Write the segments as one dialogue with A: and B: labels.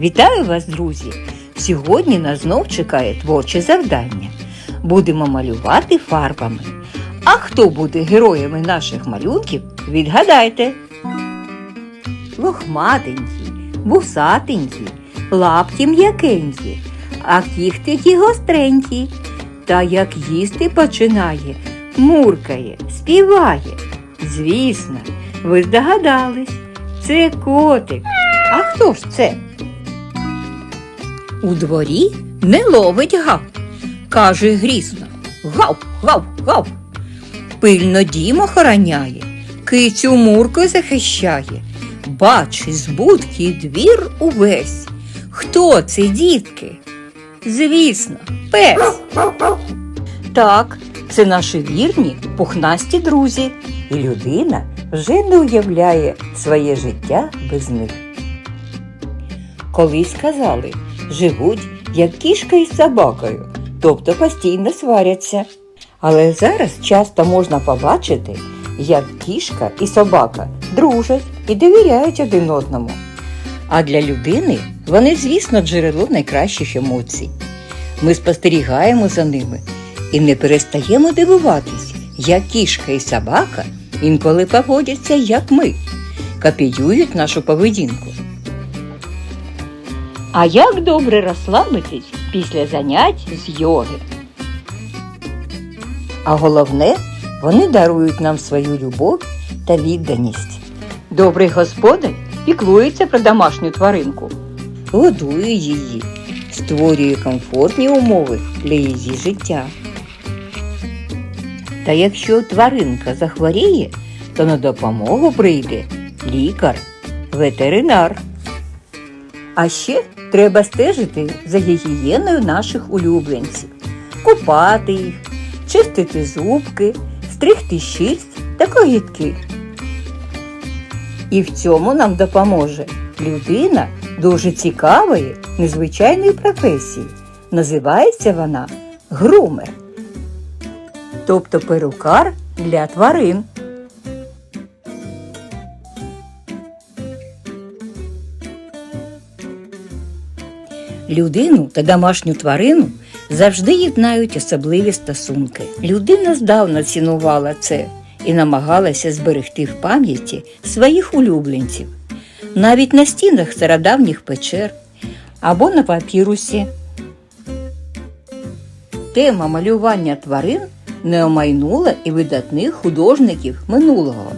A: Вітаю вас, друзі! Сьогодні нас знов чекає творче завдання. Будемо малювати фарбами. А хто буде героями наших малюнків, відгадайте. Лохматенькі, вусатенькі, лапті м'якенькі, а кіхтики гостренькі. Та як їсти починає, муркає, співає. Звісно, ви здогадались, це котик. А хто ж це? У дворі не ловить гав, каже грізно. Гав, гав, гав. Пильно дім охороняє, кицю муркою захищає. Бач, з будки двір увесь. Хто це, дітки? Звісно, пес. Так, це наші вірні, пухнасті друзі, і людина вже не уявляє своє життя без них. Колись казали, живуть як кішка із собакою, тобто постійно сваряться. Але зараз часто можна побачити, як кішка і собака дружать і довіряють один одному. А для людини вони, звісно, джерело найкращих емоцій. Ми спостерігаємо за ними і не перестаємо дивуватись, як кішка і собака інколи поводяться, як ми, копіюють нашу поведінку. А як добре розслабитись після занять з йоги? А головне, вони дарують нам свою любов та відданість. Добрий господар піклується про домашню тваринку, годує її, створює комфортні умови для її життя. Та якщо тваринка захворіє, то на допомогу прийде лікар, ветеринар. А ще треба стежити за гігієною наших улюбленців, купати їх, чистити зубки, стригти шерсть та когітки. І в цьому нам допоможе людина дуже цікавої, незвичайної професії. Називається вона грумер, тобто перукар для тварин. Людину та домашню тварину завжди єднають особливі стосунки. Людина здавна цінувала це і намагалася зберегти в пам'яті своїх улюбленців, навіть на стінах стародавніх печер або на папірусі. Тема малювання тварин не омайнула і видатних художників минулого.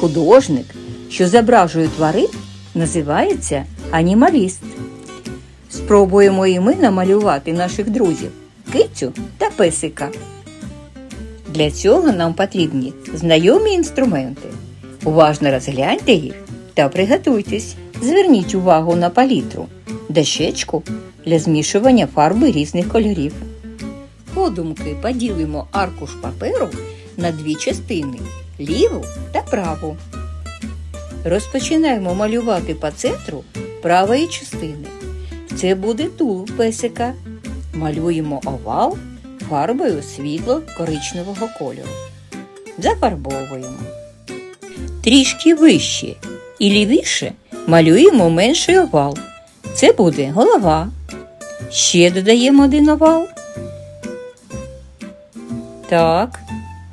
A: Художник, що зображує тварин, називається анімаліст. Спробуємо і ми намалювати наших друзів кицю та песика. Для цього нам потрібні знайомі інструменти. Уважно розгляньте їх та приготуйтесь. Зверніть увагу на палітру, дощечку для змішування фарби різних кольорів. Подумки поділимо аркуш паперу на дві частини ліву та праву. Розпочинаємо малювати по центру правої частини. Це буде тулуб песика. Малюємо овал фарбою світло коричневого кольору. Зафарбовуємо. Трішки вище і лівіше малюємо менший овал. Це буде голова. Ще додаємо один овал. Так,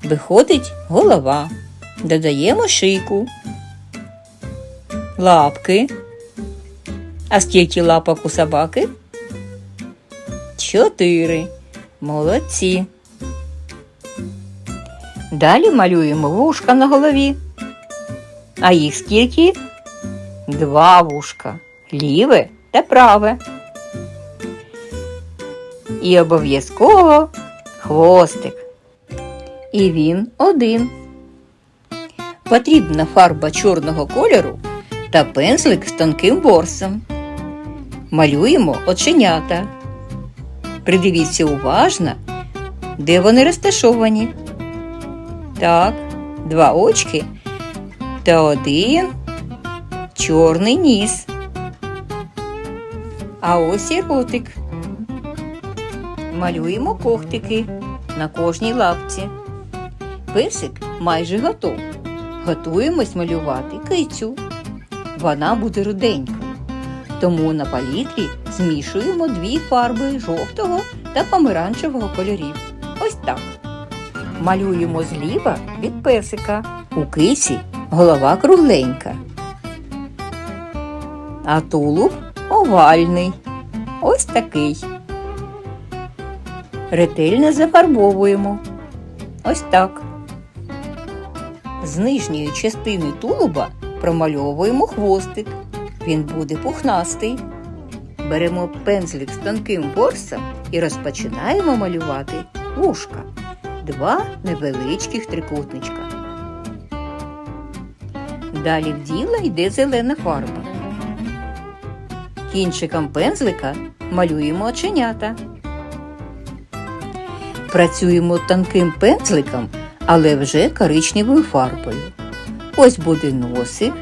A: виходить голова. Додаємо шийку, лапки. А скільки лапок у собаки? Чотири. Молодці. Далі малюємо вушка на голові. А їх скільки? Два вушка. Ліве та праве. І обов'язково хвостик. І він один. Потрібна фарба чорного кольору та пензлик з тонким ворсом. Малюємо оченята. Придивіться уважно, де вони розташовані. Так, два очки та один чорний ніс. А ось і ротик. Малюємо когтики на кожній лапці. Песик майже готов. Готуємось малювати кицю. Вона буде руденька. Тому на палітрі змішуємо дві фарби жовтого та помаранчевого кольорів. Ось так. Малюємо зліва від песика. У кисі голова кругленька. А тулуб овальний. Ось такий. Ретельно зафарбовуємо. Ось так. З нижньої частини тулуба промальовуємо хвостик. Він буде пухнастий. Беремо пензлик з тонким ворсом і розпочинаємо малювати вушка. Два невеличких трикутничка. Далі в діло йде зелена фарба. Кінчиком пензлика малюємо оченята. Працюємо тонким пензликом, але вже коричневою фарбою. Ось буде носик,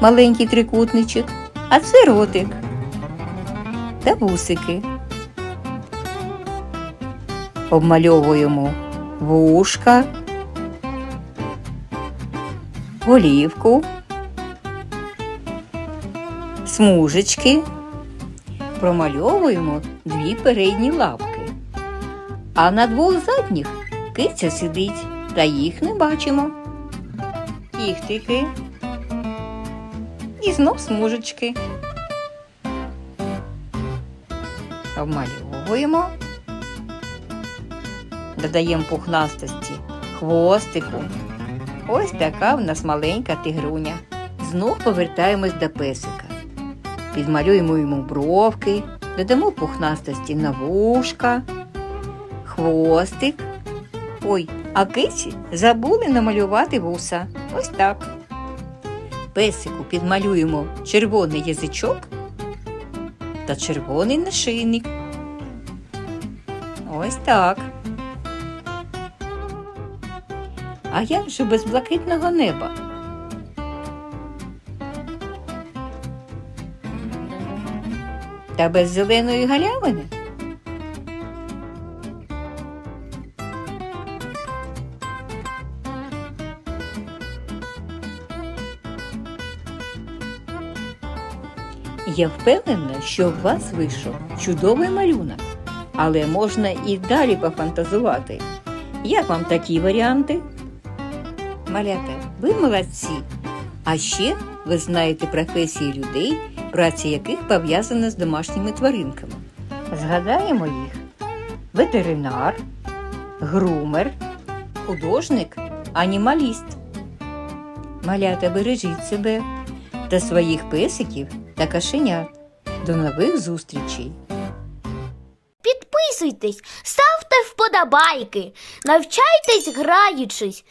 A: маленький трикутничок, а це ротик та вусики. Обмальовуємо вушка, голівку, смужечки, промальовуємо дві передні лапки. А на двох задніх киця сидить, та їх не бачимо. Кіхтики і знов смужечки. Обмальовуємо. Додаємо пухнастості хвостику. Ось така в нас маленька тигруня. Знов повертаємось до песика. Підмалюємо йому бровки, додамо пухнастості на вушка, хвостик. Ой, а киці забули намалювати вуса. Ось так. Песику підмалюємо червоний язичок та червоний нашийник. Ось так. А як же без блакитного неба? Та без зеленої галявини? Я впевнена, що в вас вийшов чудовий малюнок, але можна і далі пофантазувати. Як вам такі варіанти? Малята, ви молодці. А ще ви знаєте професії людей, праця яких пов'язана з домашніми тваринками. Згадаємо їх: ветеринар, грумер, художник, анімаліст. Малята, бережіть себе та своїх песиків та кошенят. До нових зустрічей!
B: Підписуйтесь, ставте вподобайки, навчайтесь граючись